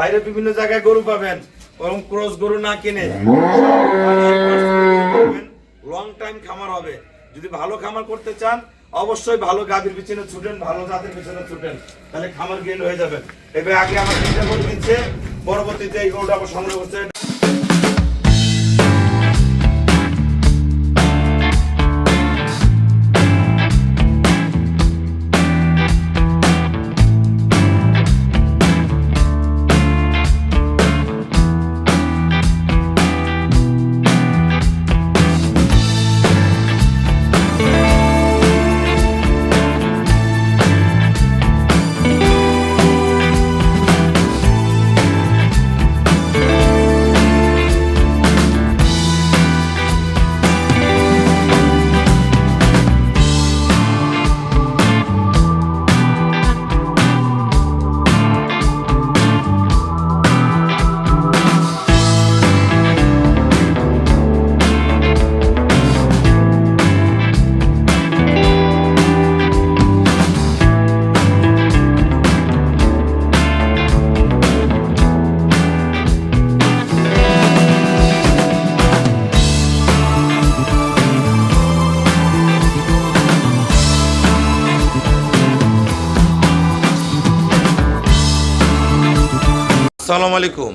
বাইরে বিভিন্ন জায়গায় গরু পাবেন। ওরকম ক্রস গরু না কিনে লং টাইম খামার হবে। যদি ভালো খামার করতে চান, অবশ্যই ভালো গাভীর পিছনে ছুটেন, ভালো জাতের পিছনে ছুটেন, তাহলে খামার গেন হয়ে যাবে এবার আগে আমার চিন্তা করে দিচ্ছে, পরবর্তীতে এই গরুটা আবার সংগ্রহ করছে। আসসালামু আলাইকুম।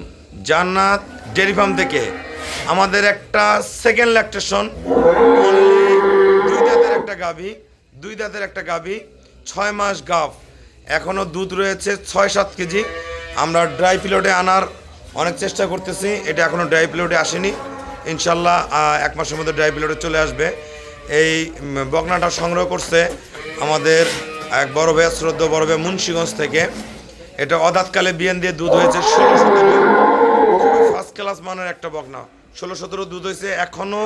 জান্নাত ডেরি ফার্ম থেকে আমাদের একটা সেকেন্ড ল্যাকটেশন দুই দাঁতের একটা গাভী, দুই দাঁতের একটা গাভী, ছয় মাস গাভ এখনও দুধ রয়েছে ছয় সাত কেজি। আমরা ড্রাই পিলোডে আনার অনেক চেষ্টা করতেছি। এটা এখনও ড্রাই পিলোডে আসেনি। ইনশাল্লাহ এক মাসের মধ্যে ড্রাই পিলোডে চলে আসবে। এই বকনাটা সংগ্রহ করছে আমাদের এক বড় ভাই শ্রদ্ধ বড় ভাই মুন্সিগঞ্জ থেকে। এটা অদাতকালে বিয়ান দিয়ে দুধ হয়েছে ষোলো সতেরো। ফার্স্ট ক্লাস মানের একটা বকনা। ষোলো সতেরো দুধ হয়েছে এখনও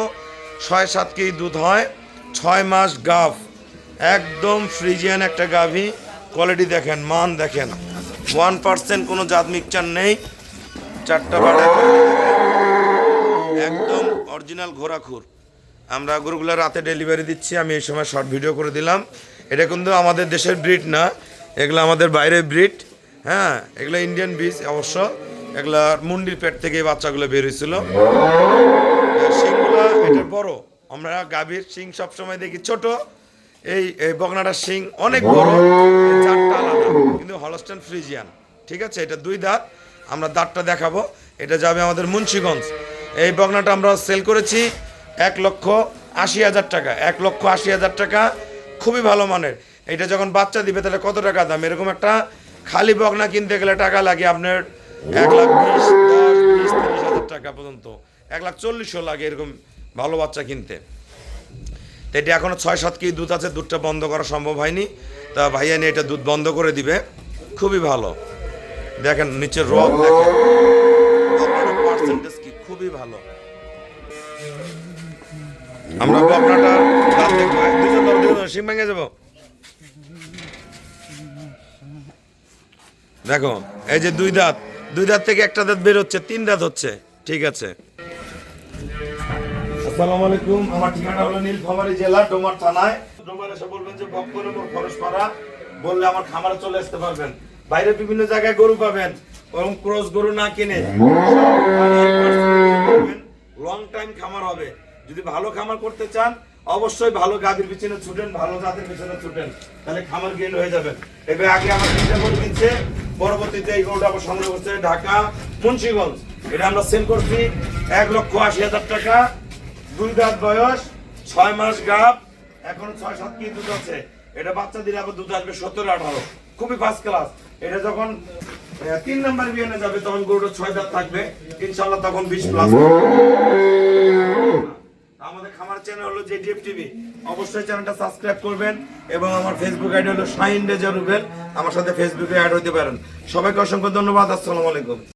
ছয় সাত কেজি দুধ হয়। ছয় মাস গাভ। একদম ফ্রিজিয়ান একটা গাভী। কোয়ালিটি দেখেন, মান দেখেন। ওয়ান পার্সেন্ট কোনো জাত মিক্সচার নেই। চারটা বাড়া। একদম অরিজিনাল ঘোরাখুর আমরা গরুগুলো রাতে ডেলিভারি দিচ্ছি, আমি এই সময় শর্ট ভিডিও করে দিলাম। এটা কিন্তু আমাদের দেশের ব্রিড না, এগুলো আমাদের বাইরের ব্রিড। হ্যাঁ এগুলো ইন্ডিয়ান বীজ অবশ্য, এগুলা মুন্ডির পেট থেকে বাচ্চাগুলো বের হয়েছিল। শিংগুলো, এটা বড়। আমরা গাভীর শিং সবসময় দেখি ছোট। এই বগনাটার শিং অনেক বড়। জাতটা আলাদা, কিন্তু হলস্টেন ফ্রিজিয়ান ঠিক আছে? এটা দুই দাঁত। আমরা দাঁতটা দেখাবো। এটা যাবে আমাদের মুন্সীগঞ্জ। এই বগনাটা আমরা সেল করেছি এক লক্ষ আশি হাজার টাকা, এক লক্ষ আশি হাজার টাকা। খুবই ভালো মানের। এটা যখন বাচ্চা দিবে, তাহলে কত টাকা দাম? এরকম একটা খালি বগনা কিনতে গেলে টাকা লাগে আপনার এক লাখ বিশ দশ বিশ তিরিশ হাজার টাকা পর্যন্ত। এক লাখ চল্লিশও লাগে এরকম ভালো বাচ্চা কিনতে। তো এটা এখনও ছয় সাত কেজি দুধ আছে দুধটা বন্ধ করা সম্ভব হয়নি। তা ভাইয়া নিয়ে এটা দুধ বন্ধ করে দিবে। খুবই ভালো। দেখেন নিচের রক দেখেন। পার্সেন্টেজ কি? খুবই ভালো। আমরা বকনাটা ধরো, ভেঙে যাব। দেখো, এই যে দুই দাঁত দুই দাঁত থেকে একটা দাঁত বের হচ্ছে, তিন দাঁত হচ্ছে, ঠিক আছে। আসসালামু আলাইকুম, আমার ঠিকানা হলো নীলফামারী জেলা, ডোমার থানায়। ডোমার এসে বলবেন যে বক্করপুর খরচপাড়া বললে আমার খামারে চলে আসতে পারবেন। বাইরে বিভিন্ন জায়গায় গরু পাবেন ওরকম ক্রস গরু না কিনে লং টাইম খামার হবে। যদি ভালো খামার করতে চান, অবশ্যই ভালো গাভীর পিছনে ছুটেন, ভালো জাতের পিছনে ছুটেন, তাহলে খামার গেল হয়ে যাবে। এবার আগে আমার চিন্তা করে দিচ্ছে পরবর্তীতে এই গরুটা আবার সংগ্রহ করছে ঢাকা, মুন্সিগঞ্জ। এটা আমরা সেল করছি এক লক্ষ আশি হাজার টাকা। দুই দাঁত বয়স, ছয় মাস গাব, এখন ছয় সাত কেজি দুধ আছে। এটা বাচ্চা দিলে আবার দুধ আসবে সতেরো, আঠারো। খুবই ফার্স্ট ক্লাস এটা যখন তিন নাম্বার বিয়ানে যাবে, তখন গরুটা ছয় দাঁত থাকবে। ইনশাল্লাহ তখন বিশ প্লাস আমাদের খামার চ্যানেল হলো জেডিএফ টিভি অবশ্যই চ্যানেলটা সাবস্ক্রাইব করবেন এবং আমার ফেসবুক আইডি হলো শাহিন রেজা রুবেল। আমার সাথে ফেসবুকে অ্যাড হতে পারেন। সবাইকে অসংখ্য ধন্যবাদ। আসসালামু আলাইকুম।